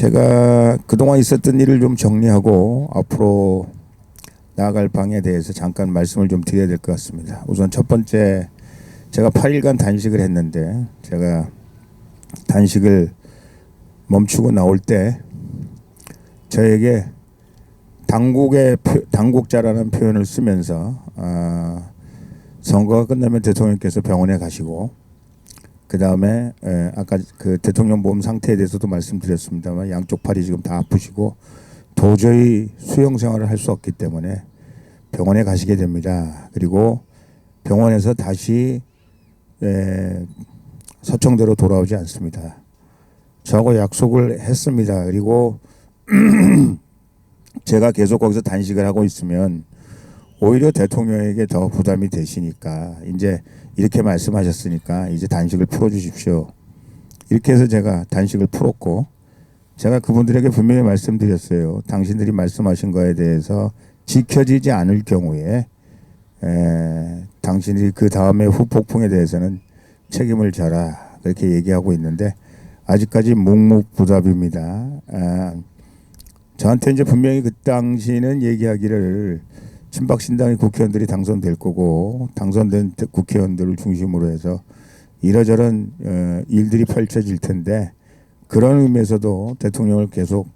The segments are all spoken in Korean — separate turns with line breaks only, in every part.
제가 그동안 있었던 일을 좀 정리하고 앞으로 나아갈 방에 대해서 잠깐 말씀을 좀 드려야 될 것 같습니다. 우선 첫 번째 제가 8일간 단식을 했는데 제가 단식을 멈추고 나올 때 저에게 당국의 표- 당국자라는 표현을 쓰면서 아, 선거가 끝나면 대통령께서 병원에 가시고 그 다음에 아까 그 대통령 몸 상태에 대해서도 말씀드렸습니다만 양쪽 팔이 지금 다 아프시고 도저히 수영 생활을 할 수 없기 때문에 병원에 가시게 됩니다. 그리고 병원에서 다시 에, 서청대로 돌아오지 않습니다. 저하고 약속을 했습니다. 그리고 제가 계속 거기서 단식을 하고 있으면 오히려 대통령에게 더 부담이 되시니까 이제 이렇게 말씀하셨으니까 이제 단식을 풀어 주십시오. 이렇게 해서 제가 단식을 풀었고 제가 그분들에게 분명히 말씀드렸어요. 당신들이 말씀하신 거에 대해서 지켜지지 않을 경우에 에, 당신들이 그 다음에 후폭풍에 대해서는 책임을 져라 그렇게 얘기하고 있는데 아직까지 묵묵부답입니다. 아, 저한테 이제 분명히 그 당시는 얘기하기를 친박신당의 국회의원들이 당선될 거고 당선된 대- 국회의원들을 중심으로 해서 이러저런 어, 일들이 펼쳐질 텐데 그런 의미에서도 대통령을 계속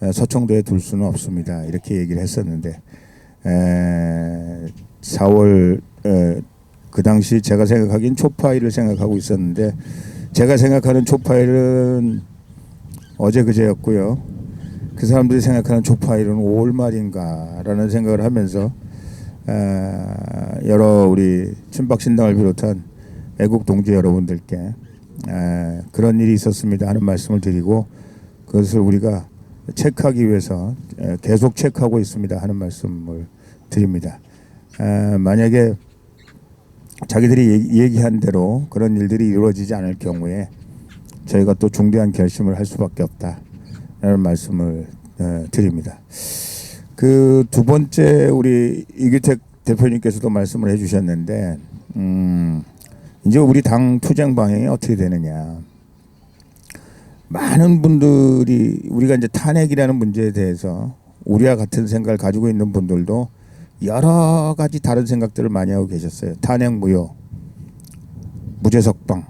어, 서청도에 둘 수는 없습니다. 이렇게 얘기를 했었는데 에, 4월 에, 그 당시 제가 생각하기엔 초파일을 생각하고 있었는데 제가 생각하는 초파일은 어제 그제였고요. 그 사람들이 생각하는 초파일은 5월 말인가라는 생각을 하면서 에, 여러 우리 친박 신당을 비롯한 애국 동지 여러분들께 에, 그런 일이 있었습니다 하는 말씀을 드리고 그것을 우리가 체크하기 위해서 에, 계속 체크하고 있습니다 하는 말씀을 드립니다. 에, 만약에 자기들이 얘기- 얘기한 대로 그런 일들이 이루어지지 않을 경우에 저희가 또 중대한 결심을 할 수밖에 없다라는 말씀을 에, 드립니다. 그 두 번째 우리 이규택 대표님께서도 말씀을 해주셨는데 음, 이제 우리 당 투쟁 방향이 어떻게 되느냐. 많은 분들이 우리가 이제 탄핵이라는 문제에 대해서 우리와 같은 생각을 가지고 있는 분들도 여러 가지 다른 생각들을 많이 하고 계셨어요. 탄핵 무효, 무죄 석방,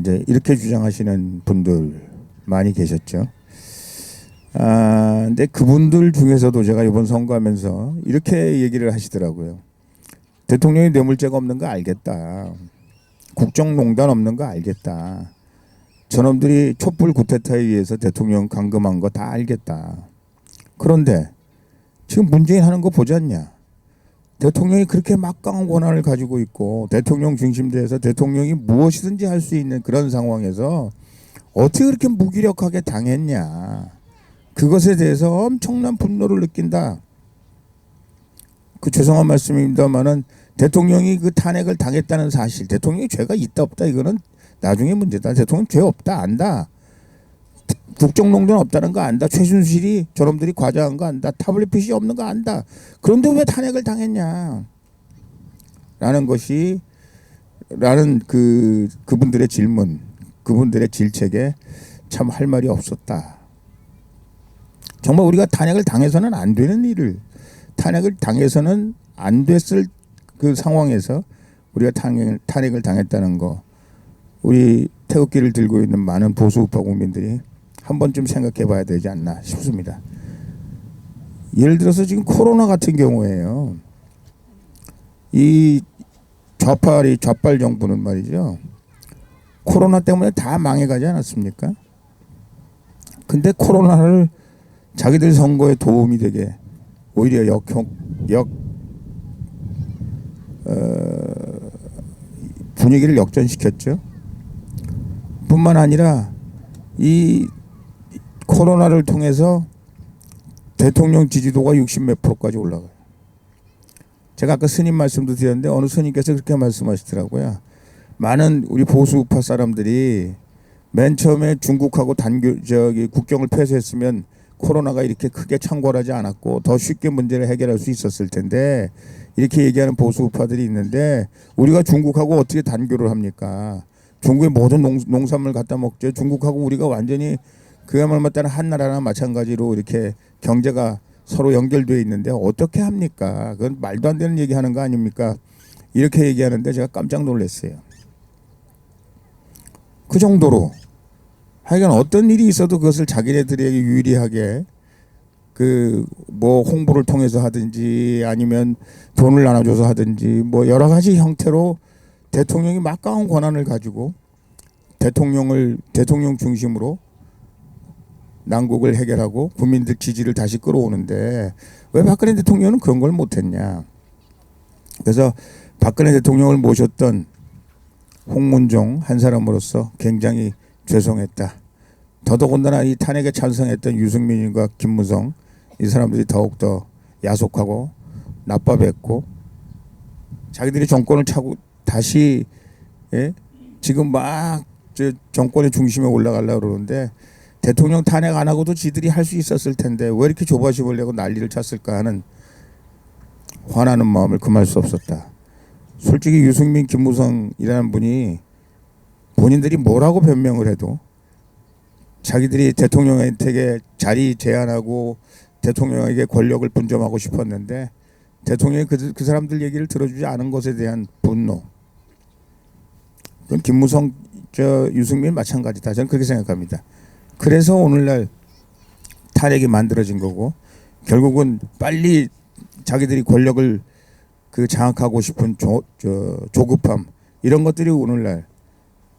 이제 이렇게 주장하시는 분들 많이 계셨죠. 아, 근데 그분들 중에서도 제가 이번 선거하면서 이렇게 얘기를 하시더라고요. 대통령이 뇌물죄가 없는 거 알겠다. 국정농단 없는 거 알겠다. 저놈들이 촛불 구테타에 의해서 대통령 감금한 거 다 알겠다. 그런데 지금 문재인 하는 거 보지 않냐? 대통령이 그렇게 막강한 권한을 가지고 있고 대통령 중심대에서 대통령이 무엇이든지 할 수 있는 그런 상황에서 어떻게 그렇게 무기력하게 당했냐? 그것에 대해서 엄청난 분노를 느낀다. 그 죄송한 말씀입니다만은 대통령이 그 탄핵을 당했다는 사실, 대통령이 죄가 있다 없다 이거는 나중에 문제다. 대통령 죄 없다 안다. 국정농단 없다는 거 안다. 최순실이 저놈들이 과장한 거 안다. 타블릿 없는 거 안다. 그런데 왜 탄핵을 당했냐? 라는 것이 라는 그 그분들의 질문, 그분들의 질책에 참 할 말이 없었다. 정말 우리가 탄핵을 당해서는 안 되는 일을 탄핵을 당해서는 안 됐을 그 상황에서 우리가 탄핵, 탄핵을 당했다는 거 우리 태극기를 들고 있는 많은 보수 우파 국민들이 한 번쯤 생각해 봐야 되지 않나 싶습니다. 예를 들어서 지금 코로나 같은 경우에요. 이 좌파리 좌빨 정부는 말이죠. 코로나 때문에 다 망해가지 않았습니까? 근데 코로나를 자기들 선거에 도움이 되게 오히려 역형 역 어, 분위기를 역전시켰죠. 뿐만 아니라 이 코로나를 통해서 대통령 지지도가 60몇 프로까지 올라가요. 제가 아까 스님 말씀도 드렸는데 어느 스님께서 그렇게 말씀하시더라고요. 많은 우리 보수 우파 사람들이 맨 처음에 중국하고 단교 저기 국경을 폐쇄했으면 코로나가 이렇게 크게 창궐하지 않았고 더 쉽게 문제를 해결할 수 있었을 텐데 이렇게 얘기하는 보수 우파들이 있는데 우리가 중국하고 어떻게 단교를 합니까? 중국의 모든 농, 농산물 갖다 먹죠. 중국하고 우리가 완전히 그야말로 따른 한 나라나 마찬가지로 이렇게 경제가 서로 연결되어 있는데 어떻게 합니까? 그건 말도 안 되는 얘기하는 거 아닙니까? 이렇게 얘기하는데 제가 깜짝 놀랐어요. 그 정도로 하여간 어떤 일이 있어도 그것을 자기네들에게 유리하게 그 뭐 홍보를 통해서 하든지 아니면 돈을 나눠줘서 하든지 뭐 여러 가지 형태로 대통령이 막강한 권한을 가지고 대통령을 대통령 중심으로 난국을 해결하고 국민들 지지를 다시 끌어오는데 왜 박근혜 대통령은 그런 걸 못했냐? 그래서 박근혜 대통령을 모셨던 홍문종 한 사람으로서 굉장히 죄송했다. 더더군다나 이 탄핵에 찬성했던 유승민과 김무성 이 사람들이 더욱더 야속하고 나빠했고 자기들이 정권을 차고 다시 예? 지금 막저 정권의 중심에 올라가려고 그러는데 대통령 탄핵 안 하고도 지들이 할 수 있었을 텐데 왜 이렇게 조바심을 내고 난리를 쳤을까 하는 화나는 마음을 금할 수 없었다. 솔직히 유승민, 김무성이라는 분이 본인들이 뭐라고 변명을 해도 자기들이 대통령한테 자리 제안하고 대통령에게 권력을 분점하고 싶었는데 대통령이 그, 그 사람들 얘기를 들어주지 않은 것에 대한 분노. 그건 김무성, 저 유승민 마찬가지다. 저는 그렇게 생각합니다. 그래서 오늘날 탄핵이 만들어진 거고 결국은 빨리 자기들이 권력을 그 장악하고 싶은 조, 저, 조급함 이런 것들이 오늘날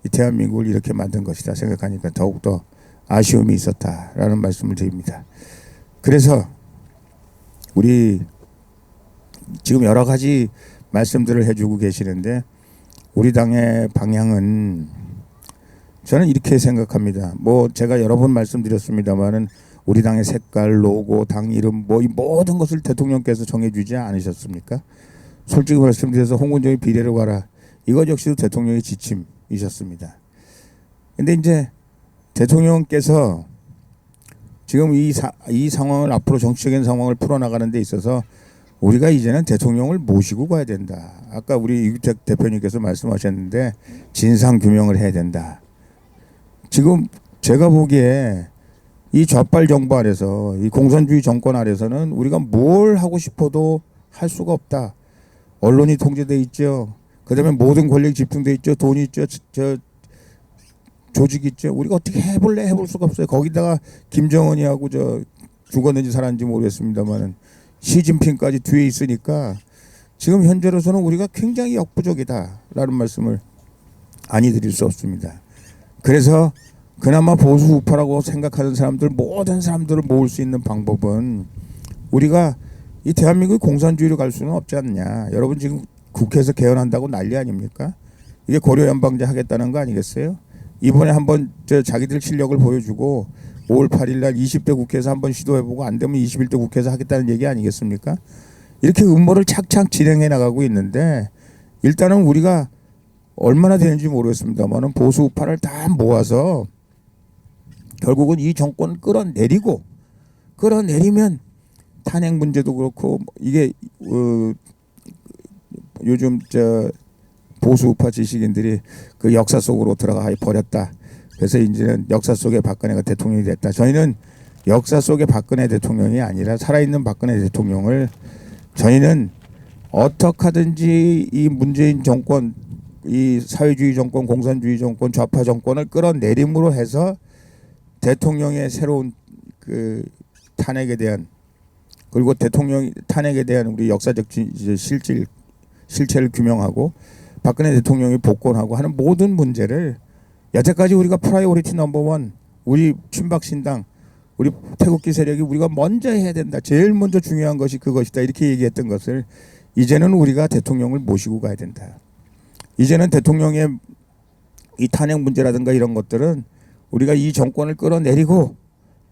이 대한민국을 이렇게 만든 것이다 생각하니까 더욱더 아쉬움이 있었다라는 말씀을 드립니다. 그래서 우리 지금 여러 가지 말씀들을 해주고 계시는데 우리 당의 방향은 저는 이렇게 생각합니다. 뭐 제가 여러 번 말씀드렸습니다만은 우리 당의 색깔, 로고, 당 이름 뭐 이 모든 것을 대통령께서 정해주지 않으셨습니까? 솔직히 말씀드려서 홍문정이 비례로 가라. 이것 역시도 대통령의 지침 이셨습니다. 근데 이제 대통령께서 지금 이, 사, 이 상황을 앞으로 정치적인 상황을 풀어나가는 데 있어서 우리가 이제는 대통령을 모시고 가야 된다. 아까 우리 이규택 대표님께서 말씀하셨는데 진상 규명을 해야 된다. 지금 제가 보기에 이 좌빨 정부 아래서 이 공산주의 정권 아래서는 우리가 뭘 하고 싶어도 할 수가 없다. 언론이 통제돼 있죠. 그다음에 모든 권력이 집중돼 있죠. 돈이 있죠. 저, 저 조직 있죠. 우리가 어떻게 해볼래 해볼 수가 없어요. 거기다가 김정은이하고 저 죽었는지 살았는지 모르겠습니다만은 시진핑까지 뒤에 있으니까 지금 현재로서는 우리가 굉장히 역부족이다라는 말씀을 아니 드릴 수 없습니다. 그래서 그나마 보수 우파라고 생각하는 사람들 모든 사람들을 모을 수 있는 방법은 우리가 이 대한민국 공산주의로 갈 수는 없지 않냐. 여러분 지금 국회에서 개헌한다고 난리 아닙니까? 이게 고려 연방제 하겠다는 거 아니겠어요? 이번에 한번 저 자기들 실력을 보여주고 5월 8일 날 20대 국회에서 한번 시도해보고 안 되면 21대 국회에서 하겠다는 얘기 아니겠습니까? 이렇게 음모를 착착 진행해 나가고 있는데 일단은 우리가 얼마나 되는지 모르겠습니다만은 보수 우파를 다 모아서 결국은 이 정권 끌어내리고 끌어내리면 탄핵 문제도 그렇고 이게 어, 요즘 저 보수 우파 지식인들이 그 역사 속으로 들어가 버렸다. 그래서 이제는 역사 속에 박근혜가 대통령이 됐다. 저희는 역사 속에 박근혜 대통령이 아니라 살아있는 박근혜 대통령을 저희는 어떻게 하든지 이 문재인 정권, 이 사회주의 정권, 공산주의 정권, 좌파 정권을 끌어내림으로 해서 대통령의 새로운 그 탄핵에 대한 그리고 대통령 탄핵에 대한 우리 역사적 실질 실체를 규명하고 박근혜 대통령이 복권하고 하는 모든 문제를 여태까지 우리가 프라이오리티 넘버원 우리 친박신당 우리 태극기 세력이 우리가 먼저 해야 된다. 제일 먼저 중요한 것이 그것이다. 이렇게 얘기했던 것을 이제는 우리가 대통령을 모시고 가야 된다. 이제는 대통령의 이 탄핵 문제라든가 이런 것들은 우리가 이 정권을 끌어내리고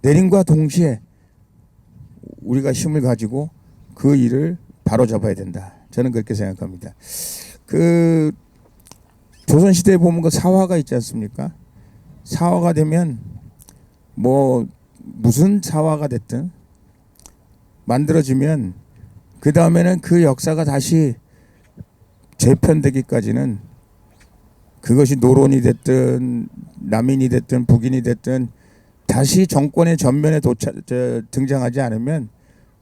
내림과 동시에 우리가 힘을 가지고 그 일을 바로 잡아야 된다. 저는 그렇게 생각합니다. 그 조선 시대에 보면 그 사화가 있지 않습니까? 사화가 되면 뭐 무슨 사화가 됐든 만들어지면 그 다음에는 그 역사가 다시 재편되기까지는 그것이 노론이 됐든 남인이 됐든 북인이 됐든 다시 정권의 전면에 저, 등장하지 않으면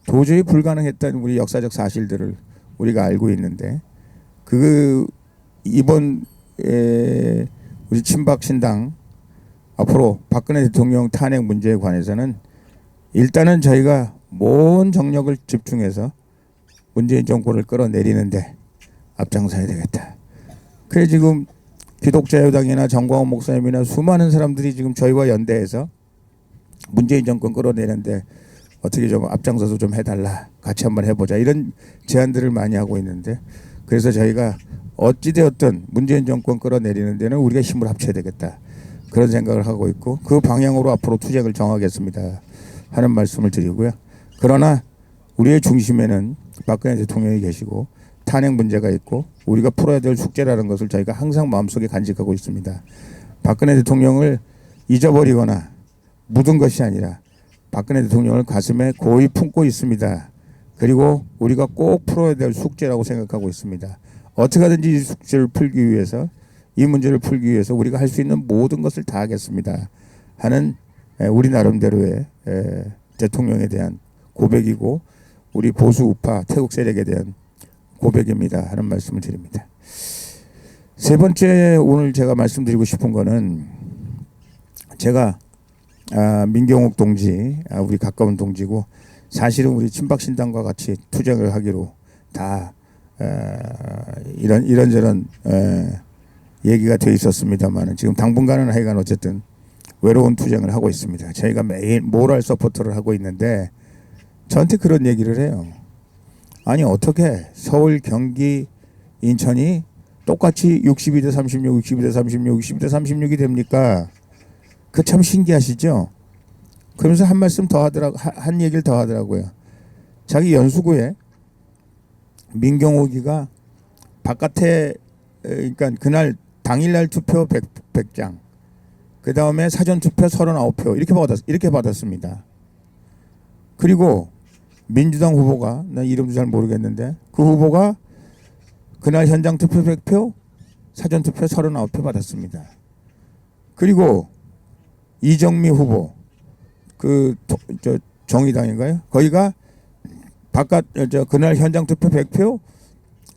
도저히 불가능했던 우리 역사적 사실들을 우리가 알고 있는데 그 이번 에, 우리 친박 신당 앞으로 박근혜 대통령 탄핵 문제에 관해서는 일단은 저희가 모든 정력을 집중해서 문재인 정권을 끌어내리는데 앞장서야 되겠다. 그래 지금 기독자유당이나 정광훈 목사님이나 수많은 사람들이 지금 저희와 연대해서 문재인 정권 끌어내는데 어떻게 좀 앞장서서 좀 해달라 같이 한번 해보자 이런 제안들을 많이 하고 있는데 그래서 저희가 어찌되었든 문재인 정권 끌어내리는 데는 우리가 힘을 합쳐야 되겠다 그런 생각을 하고 있고 그 방향으로 앞으로 투쟁을 정하겠습니다 하는 말씀을 드리고요. 그러나 우리의 중심에는 박근혜 대통령이 계시고 탄핵 문제가 있고 우리가 풀어야 될 숙제라는 것을 저희가 항상 마음속에 간직하고 있습니다. 박근혜 대통령을 잊어버리거나 묻은 것이 아니라 박근혜 대통령을 가슴에 고이 품고 있습니다. 그리고 우리가 꼭 풀어야 될 숙제라고 생각하고 있습니다. 어떻게 하든지 이 숙제를 풀기 위해서 이 문제를 풀기 위해서 우리가 할 수 있는 모든 것을 다 하겠습니다. 하는 에, 우리 나름대로의 에, 대통령에 대한 고백이고 우리 보수 우파 태국 세력에 대한 고백입니다. 하는 말씀을 드립니다. 세 번째 오늘 제가 말씀드리고 싶은 거는 제가 아, 민경욱 동지, 아, 우리 가까운 동지고 사실은 우리 친박신당과 같이 투쟁을 하기로 다 에, 이런 이런저런 에, 얘기가 돼 있었습니다만 지금 당분간은 하여간 어쨌든 외로운 투쟁을 하고 있습니다. 저희가 매일 모랄 서포터를 하고 있는데 저한테 그런 얘기를 해요. 아니 어떻게 서울, 경기, 인천이 똑같이 62대 36, 62대 36, 62대 36이 됩니까? 그 참 신기하시죠? 그러면서 한 말씀 더 하더라고 하- 한 얘기를 더 하더라고요. 자기 연수구에 민경욱이가 바깥에 에, 그러니까 그날 당일날 투표 100, 100장 그 다음에 사전 투표 39표 이렇게 받았 이렇게 받았습니다. 그리고 민주당 후보가 나 이름도 잘 모르겠는데 그 후보가 그날 현장 투표 100표 사전 투표 39표 받았습니다. 그리고 이정미 후보 그 저 정의당인가요? 거기가 바깥 어, 저 그날 현장 투표 100표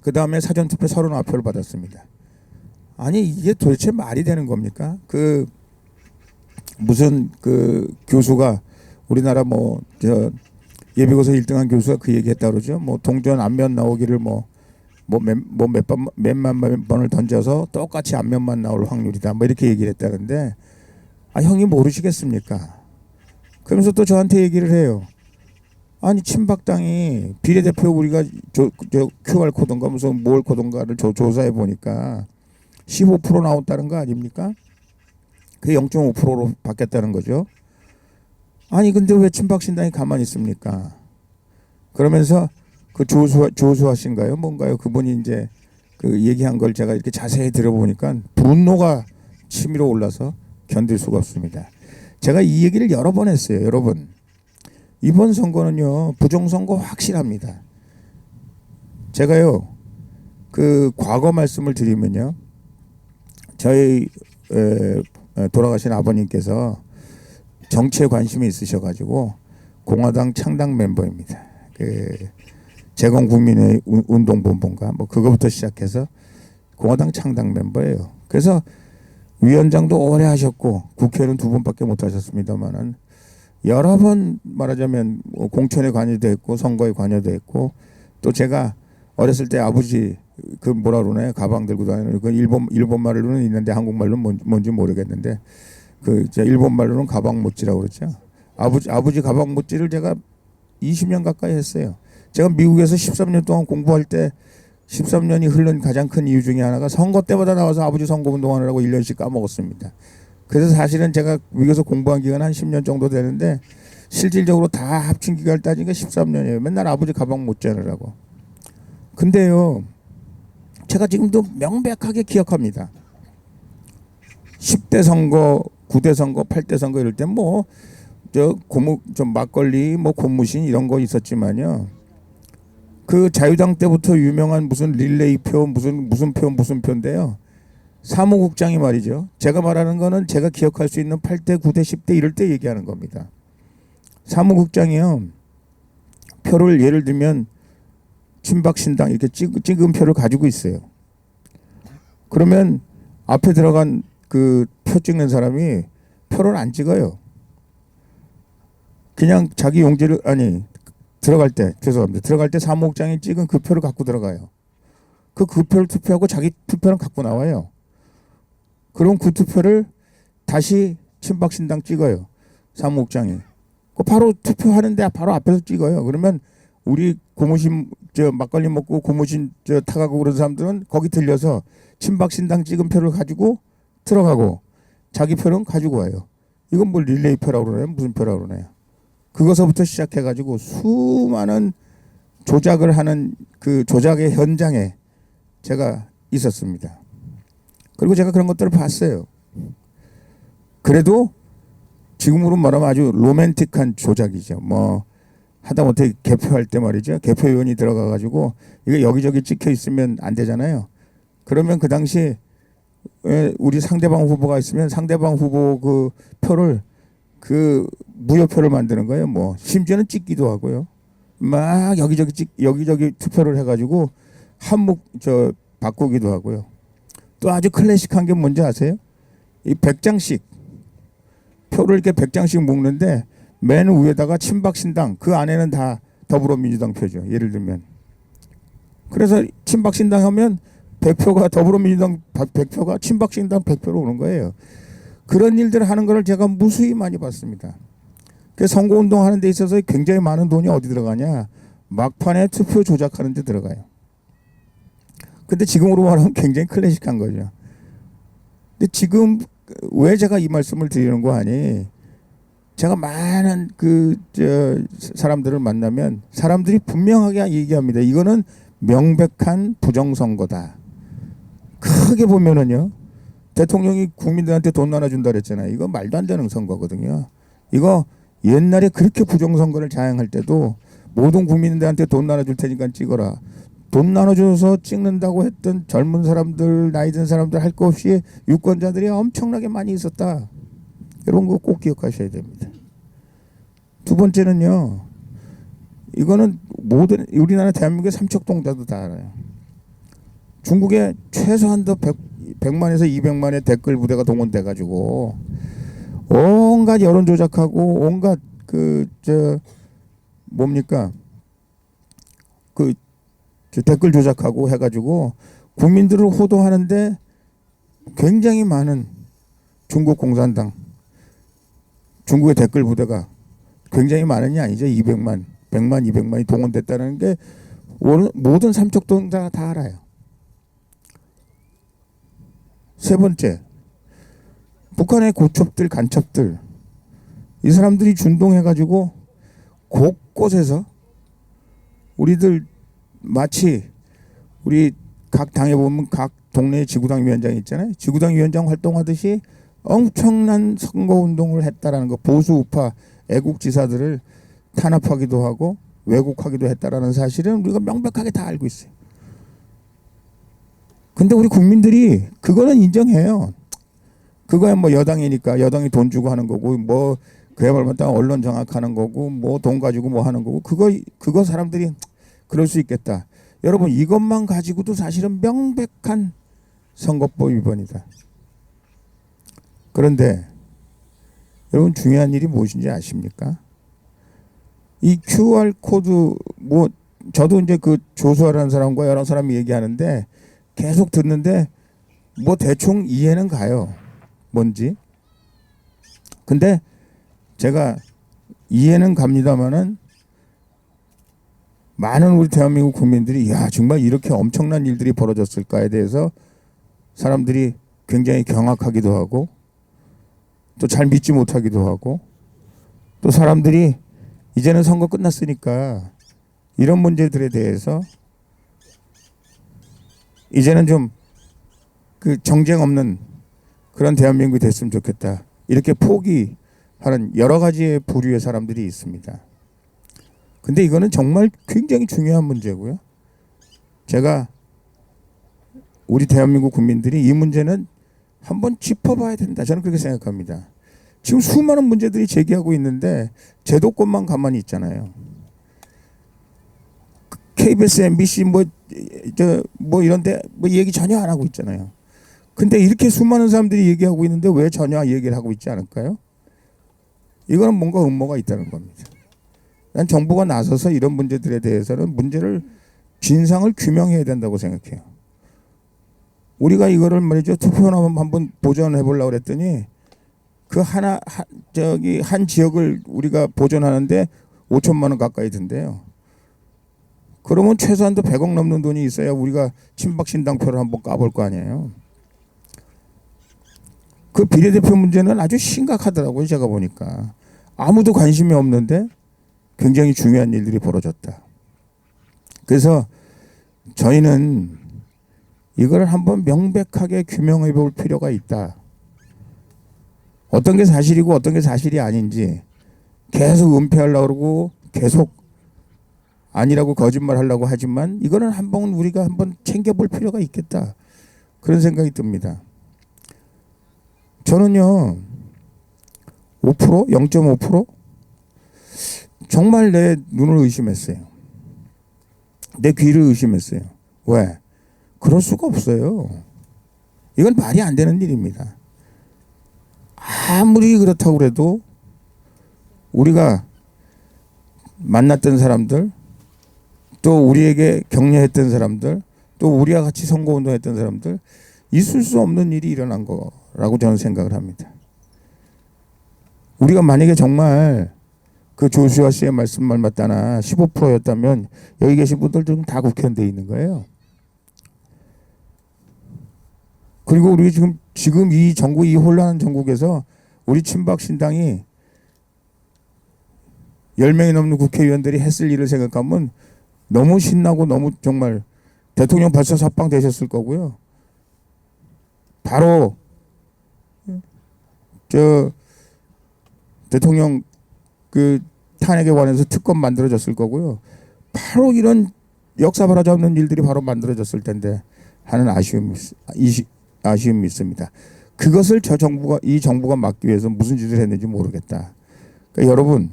그 다음에 사전 투표 39표를 받았습니다. 아니 이게 도대체 말이 되는 겁니까? 그 무슨 그 교수가 우리나라 뭐 저 예비고사 1등한 교수가 그 얘기했다 그러죠. 뭐 동전 앞면 나오기를 뭐 뭐몇몇 번 몇만 번을 던져서 똑같이 앞면만 나올 확률이다. 뭐 이렇게 얘기를 했다는데 아 형이 모르시겠습니까? 그러면서 또 저한테 얘기를 해요. 아니 친박당이 비례대표 우리가 저, 저 QR 코드인가 무슨 뭘 코드인가를 조, 조사해 보니까 15% 나왔다는 거 아닙니까? 그게 0.5%로 바뀌었다는 거죠. 아니 근데 왜 친박신당이 가만히 있습니까? 그러면서 그 조수 조수하신가요? 뭔가요? 그분이 이제 그 얘기한 걸 제가 이렇게 자세히 들어보니까 분노가 치밀어 올라서 견딜 수가 없습니다. 제가 이 얘기를 여러 번 했어요, 여러분. 이번 선거는요 부정선거 확실합니다. 제가요 그 과거 말씀을 드리면요 저희 돌아가신 아버님께서 정치에 관심이 있으셔가지고 공화당 창당 멤버입니다. 그 재건국민의 운- 운동본부인가 뭐 그거부터 시작해서 공화당 창당 멤버예요. 그래서 위원장도 오래 하셨고 국회의원은 두 번밖에 못 하셨습니다만은 여러 번 말하자면 뭐 공천에 관여도 했고 선거에 관여도 했고 또 제가 어렸을 때 아버지 그 뭐라 그러나요? 가방 들고 다니는 그 일본 일본 말로는 있는데 한국말로는 뭔- 뭔지 모르겠는데 그 일본 말로는 가방 못지라고 그러죠. 아버지 아버지 가방 못지를 제가 20년 가까이 했어요. 제가 미국에서 13년 동안 공부할 때 13년이 흐른 가장 큰 이유 중에 하나가 선거 때마다 나와서 아버지 선거 운동하느라고 1년씩 까먹었습니다. 그래서 사실은 제가 미국에서 공부한 기간 한 10년 정도 되는데 실질적으로 다 합친 기간을 따지니까 13년이에요. 맨날 아버지 가방 못 재느라고. 근데요. 제가 지금도 명백하게 기억합니다. 10대 선거, 9대 선거, 8대 선거 이럴 때 뭐 저 고무 좀 막걸리 뭐 고무신 이런 거 있었지만요. 그 자유당 때부터 유명한 무슨 릴레이 표 무슨 무슨 표 무슨 표인데요. 사무국장이 말이죠. 제가 말하는 거는 제가 기억할 수 있는 8대, 9대, 10대 이럴 때 얘기하는 겁니다. 사무국장이요. 표를 예를 들면 친박신당 이렇게 찍, 찍은 표를 가지고 있어요. 그러면 앞에 들어간 그 표 찍는 사람이 표를 안 찍어요. 그냥 자기 용지를 아니 들어갈 때 죄송합니다. 들어갈 때 사무국장이 찍은 그 표를 갖고 들어가요. 그 그 표를 투표하고 자기 투표는 갖고 나와요. 그럼 그 투표를 다시 친박신당 찍어요. 사무국장이. 그 바로 투표하는데 바로 앞에서 찍어요. 그러면 우리 고무신 저 막걸리 먹고 고무신 저 타가고 그런 사람들은 거기 들려서 친박신당 찍은 표를 가지고 들어가고 자기 표는 가지고 와요. 이건 뭘 릴레이 표라고 그러나요? 무슨 표라고 그러나요? 그것서부터 시작해가지고 수많은 조작을 하는 그 조작의 현장에 제가 있었습니다. 그리고 제가 그런 것들을 봤어요. 그래도 지금으로 말하면 아주 로맨틱한 조작이죠. 뭐 하다못해 개표할 때 말이죠. 개표위원이 들어가가지고 이게 여기저기 찍혀 있으면 안 되잖아요. 그러면 그 당시 에 우리 상대방 후보가 있으면 상대방 후보 그 표를 그 무효표를 만드는 거예요. 뭐 심지어는 찍기도 하고요. 막 여기저기 찍 여기저기 투표를 해가지고 한몫 저 바꾸기도 하고요. 또 아주 클래식한 게 뭔지 아세요? 이 100장씩 표를 이렇게 100장씩 묶는데 맨 위에다가 친박신당 그 안에는 다 더불어민주당 표죠. 예를 들면 그래서 친박신당 하면 100표가 더불어민주당 100표가 친박신당 100표로 오는 거예요. 그런 일들을 하는 것을 제가 무수히 많이 봤습니다. 그 선거운동 하는 데 있어서 굉장히 많은 돈이 어디 들어가냐? 막판에 투표 조작하는 데 들어가요. 근데 지금으로 말하면 굉장히 클래식한 거죠. 근데 지금 왜 제가 이 말씀을 드리는 거 아니? 제가 많은 그저 사람들을 만나면 사람들이 분명하게 얘기합니다. 이거는 명백한 부정선거다. 크게 보면은요. 대통령이 국민들한테 돈 나눠준다 그랬잖아요. 이거 말도 안 되는 선거거든요. 이거 옛날에 그렇게 부정선거를 자행할 때도 모든 국민들한테 돈 나눠줄 테니까 찍어라. 돈 나눠줘서 찍는다고 했던 젊은 사람들, 나이 든 사람들 할거 없이 유권자들이 엄청나게 많이 있었다. 이런 거 꼭 기억하셔야 됩니다. 두 번째는요. 이거는 모든 우리나라 대한민국의 삼척동자도 다 알아요. 중국에 최소한도 100, 100만에서 200만의 댓글 부대가 동원돼 가지고 온갖 여론 조작하고 온갖 그 저 뭡니까 그저 댓글 조작하고 해 가지고 국민들을 호도하는데 굉장히 많은 중국 공산당 중국의 댓글 부대가 굉장히 많은이 아니죠 200만 100만 200만이 동원됐다는 게 모든 삼척동자가 다 알아요. 세 번째 북한의 고첩들 간첩들 이 사람들이 준동해 가지고 곳곳에서 우리들 마치 우리 각 당에 보면 각 동네 지구당 위원장 있잖아요. 지구당 위원장 활동하듯이 엄청난 선거 운동을 했다라는 거 보수 우파 애국 지사들을 탄압하기도 하고 왜곡하기도 했다라는 사실은 우리가 명백하게 다 알고 있어요. 근데 우리 국민들이 그거는 인정해요. 그거야 뭐 여당이니까 여당이 돈 주고 하는 거고 뭐 그야말로 딱 언론 장악하는 거고 뭐 돈 가지고 뭐 하는 거고 그거 그거 사람들이 그럴 수 있겠다. 여러분 이것만 가지고도 사실은 명백한 선거법 위반이다. 그런데 여러분 중요한 일이 무엇인지 아십니까? 이 QR 코드 뭐 저도 이제 그 조수아라는 사람과 여러 사람이 얘기하는데 계속 듣는데 뭐 대충 이해는 가요. 뭔지. 근데 제가 이해는 갑니다만은 많은 우리 대한민국 국민들이 야 정말 이렇게 엄청난 일들이 벌어졌을까에 대해서 사람들이 굉장히 경악하기도 하고 또 잘 믿지 못하기도 하고 또 사람들이 이제는 선거 끝났으니까 이런 문제들에 대해서 이제는 좀 그 정쟁 없는 그런 대한민국이 됐으면 좋겠다. 이렇게 포기하는 여러 가지의 부류의 사람들이 있습니다. 근데 이거는 정말 굉장히 중요한 문제고요. 제가 우리 대한민국 국민들이 이 문제는 한번 짚어봐야 된다. 저는 그렇게 생각합니다. 지금 수많은 문제들이 제기하고 있는데 제도권만 가만히 있잖아요. KBS, MBC 뭐저 뭐 이런데 뭐 얘기 전혀 안 하고 있잖아요. 근데 이렇게 수많은 사람들이 얘기하고 있는데 왜 전혀 얘기를 하고 있지 않을까요? 이거는 뭔가 음모가 있다는 겁니다. 난 정부가 나서서 이런 문제들에 대해서는 문제를 진상을 규명해야 된다고 생각해요. 우리가 이거를 말이죠 투표나 한번 보존해 보려고 그랬더니 그 하나 한, 저기 한 지역을 우리가 보존하는데 5천만 원 가까이 든대요. 그러면 최소한도 100억 넘는 돈이 있어야 우리가 친박 신당표를 한번 까볼 거 아니에요. 그 비례대표 문제는 아주 심각하더라고요. 제가 보니까 아무도 관심이 없는데 굉장히 중요한 일들이 벌어졌다. 그래서 저희는 이걸 한번 명백하게 규명해 볼 필요가 있다. 어떤 게 사실이고 어떤 게 사실이 아닌지 계속 은폐하려고 그러고 계속 아니라고 거짓말 하려고 하지만 이거는 한번 우리가 한번 챙겨볼 필요가 있겠다. 그런 생각이 듭니다. 저는요, 5%? 0.5%? 정말 내 눈을 의심했어요. 내 귀를 의심했어요. 왜? 그럴 수가 없어요. 이건 말이 안 되는 일입니다. 아무리 그렇다고 그래도 우리가 만났던 사람들, 또 우리에게 격려했던 사람들, 또 우리와 같이 선거운동했던 사람들, 있을 수 없는 일이 일어난 거라고 저는 생각을 합니다. 우리가 만약에 정말 그 조수아 씨의 말씀만 맞다나 15%였다면 여기 계신 분들 좀다 국회의원 돼 있는 거예요. 그리고 우리 지금 지금 이 전국 이 혼란한 전국에서 우리 친박 신당이 10명이 넘는 국회의원들이 했을 일을 생각하면 너무 신나고 너무 정말 대통령 벌써 석방 되셨을 거고요. 바로 저 대통령 그 탄핵에 관해서 특검 만들어졌을 거고요. 바로 이런 역사 바라잡는 일들이 바로 만들어졌을 텐데 하는 아쉬움이 있- 아쉬움이 있습니다. 그것을 저 정부가 이 정부가 막기 위해서 무슨 짓을 했는지 모르겠다. 그러니까 여러분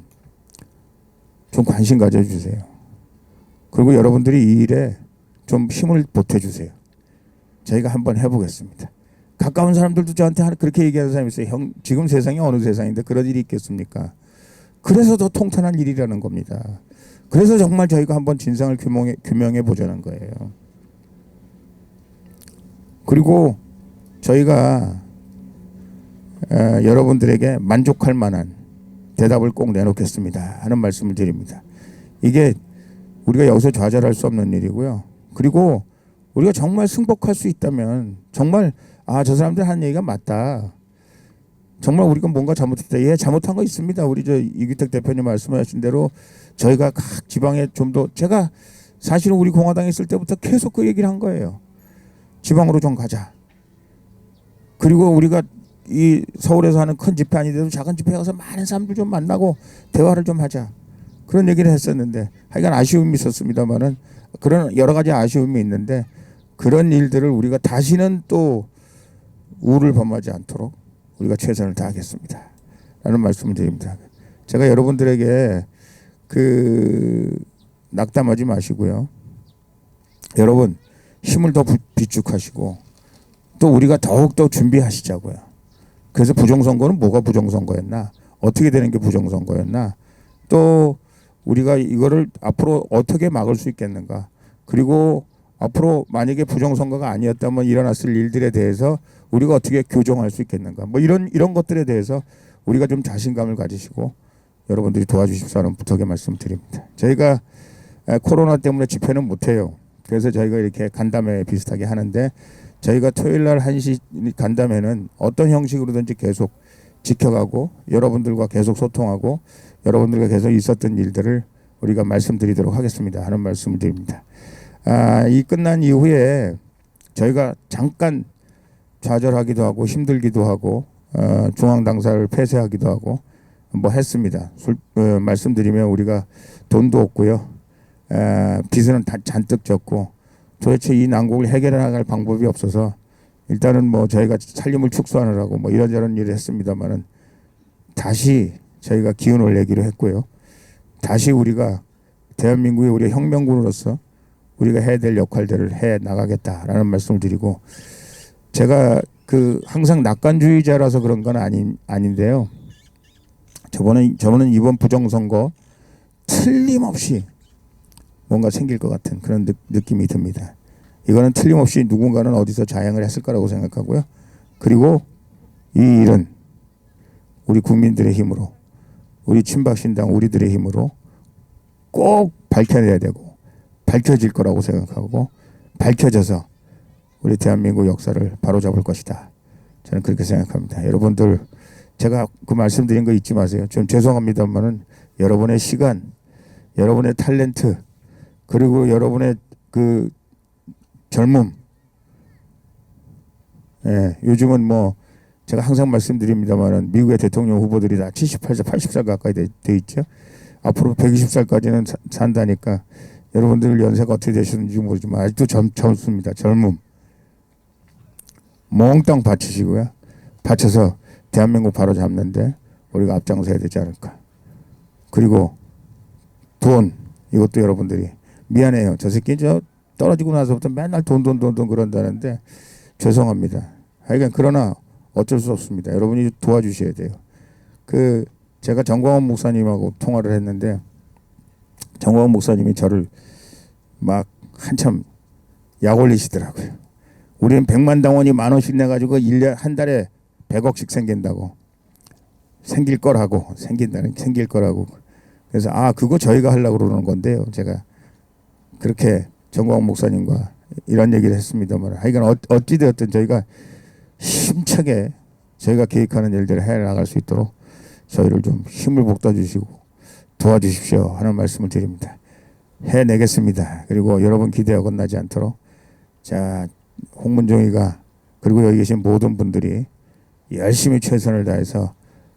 좀 관심 가져주세요. 그리고 여러분들이 이 일에 좀 힘을 보태주세요. 저희가 한번 해보겠습니다. 가까운 사람들도 저한테 그렇게 얘기하는 사람이 있어요. 형, 지금 세상이 어느 세상인데 그런 일이 있겠습니까? 그래서 더 통탄한 일이라는 겁니다. 그래서 정말 저희가 한번 진상을 규명해, 규명해 보자는 거예요. 그리고 저희가 에, 여러분들에게 만족할 만한 대답을 꼭 내놓겠습니다 하는 말씀을 드립니다. 이게 우리가 여기서 좌절할 수 없는 일이고요. 그리고 우리가 정말 승복할 수 있다면 정말 아 저 사람들 하는 얘기가 맞다. 정말 우리가 뭔가 잘못했다. 예, 잘못한 거 있습니다. 우리 저 이규택 대표님 말씀하신 대로 저희가 각 지방에 좀 더 제가 사실은 우리 공화당에 있을 때부터 계속 그 얘기를 한 거예요. 지방으로 좀 가자. 그리고 우리가 이 서울에서 하는 큰 집회 아니더라도 작은 집회 가서 많은 사람들 좀 만나고 대화를 좀 하자. 그런 얘기를 했었는데 하여간 아쉬움이 있었습니다만은 그런 여러 가지 아쉬움이 있는데 그런 일들을 우리가 다시는 또 우를 범하지 않도록 우리가 최선을 다하겠습니다. 라는 말씀을 드립니다. 제가 여러분들에게 그 낙담하지 마시고요. 여러분 힘을 더 부- 비축하시고 또 우리가 더욱더 준비하시자고요. 그래서 부정선거는 뭐가 부정선거였나? 어떻게 되는 게 부정선거였나? 또 우리가 이거를 앞으로 어떻게 막을 수 있겠는가? 그리고 앞으로 만약에 부정선거가 아니었다면 일어났을 일들에 대해서 우리가 어떻게 교정할 수 있겠는가? 뭐 이런 이런 것들에 대해서 우리가 좀 자신감을 가지시고 여러분들이 도와주십사 하는 부탁의 말씀드립니다. 저희가 에, 코로나 때문에 집회는 못해요. 그래서 저희가 이렇게 간담회 비슷하게 하는데 저희가 토요일 날 1시 간담회는 어떤 형식으로든지 계속 지켜가고 여러분들과 계속 소통하고 여러분들과 계속 있었던 일들을 우리가 말씀드리도록 하겠습니다 하는 말씀을 드립니다. 아, 이 끝난 이후에 저희가 잠깐 좌절하기도 하고 힘들기도 하고 어, 중앙 당사를 폐쇄하기도 하고 뭐 했습니다. 술, 어, 말씀드리면 우리가 돈도 없고요. 에, 빚은 다 잔뜩 졌고 도대체 이 난국을 해결해 나갈 방법이 없어서 일단은 뭐 저희가 살림을 축소하느라고 뭐 이런저런 일을 했습니다만은 다시 저희가 기운을 내기로 했고요. 다시 우리가 대한민국의 우리 혁명군으로서 우리가 해야 될 역할들을 해 나가겠다라는 말씀을 드리고 제가 그 항상 낙관주의자라서 그런 건 아닌 아닌데요. 저번에 저번은 이번 부정선거 틀림없이 뭔가 생길 것 같은 그런 느, 느낌이 듭니다. 이거는 틀림없이 누군가는 어디서 자행을 했을 거라고 생각하고요. 그리고 이 일은 우리 국민들의 힘으로 우리 친박신당 우리들의 힘으로 꼭 밝혀내야 되고 밝혀질 거라고 생각하고 밝혀져서 우리 대한민국 역사를 바로잡을 것이다. 저는 그렇게 생각합니다. 여러분들 제가 그 말씀드린 거 잊지 마세요. 좀 죄송합니다만은 여러분의 시간, 여러분의 탤런트 그리고 여러분의 그 젊음. 예, 요즘은 뭐 제가 항상 말씀드립니다만은 미국의 대통령 후보들이 다 78세, 80살 가까이 돼, 돼 있죠. 앞으로 120살까지는 사, 산다니까 여러분들 연세가 어떻게 되시는지 모르지만 아직도 젊, 젊습니다. 젊음. 몽땅 바치시고요. 바쳐서 대한민국 바로 잡는데 우리가 앞장서야 되지 않을까. 그리고 돈 이것도 여러분들이 미안해요. 저 새끼 저 떨어지고 나서부터 맨날 돈 돈 돈 돈 그런다는데 죄송합니다. 하여간 그러나 어쩔 수 없습니다. 여러분이 도와주셔야 돼요. 그 제가 정광훈 목사님하고 통화를 했는데 정광훈 목사님이 저를 막 한참 약 올리시더라고요. 우리는 백만 당원이 만 원씩 내 가지고 1년 한 달에 100억씩 생긴다고. 생길 거라고 생긴다는 생길 거라고. 그래서 아 그거 저희가 하려고 그러는 건데요. 제가 그렇게 정광훈 목사님과 이런 얘기를 했습니다만 하여간 어, 어찌 되었든 저희가 힘차게 저희가 계획하는 일들을 해 나갈 수 있도록 저희를 좀 힘을 북돋아 주시고 도와주십시오 하는 말씀을 드립니다. 해내겠습니다. 그리고 여러분 기대 어긋나지 않도록 자 홍문종이가 그리고 여기 계신 모든 분들이 열심히 최선을 다해서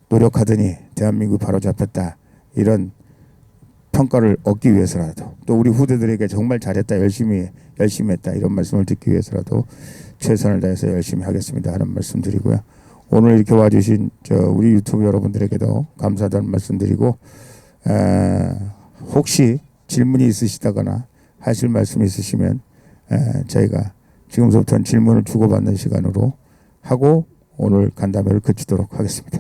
노력하더니 대한민국이 바로 잡혔다 이런 평가를 얻기 위해서라도 또 우리 후대들에게 정말 잘했다 열심히 열심히 했다 이런 말씀을 듣기 위해서라도 최선을 다해서 열심히 하겠습니다 하는 말씀 드리고요 오늘 이렇게 와주신 저 우리 유튜브 여러분들에게도 감사하다는 말씀 드리고 에, 혹시 질문이 있으시다거나 하실 말씀 있으시면 에, 저희가 지금부터는 질문을 주고받는 시간으로 하고 오늘 간담회를 그치도록 하겠습니다.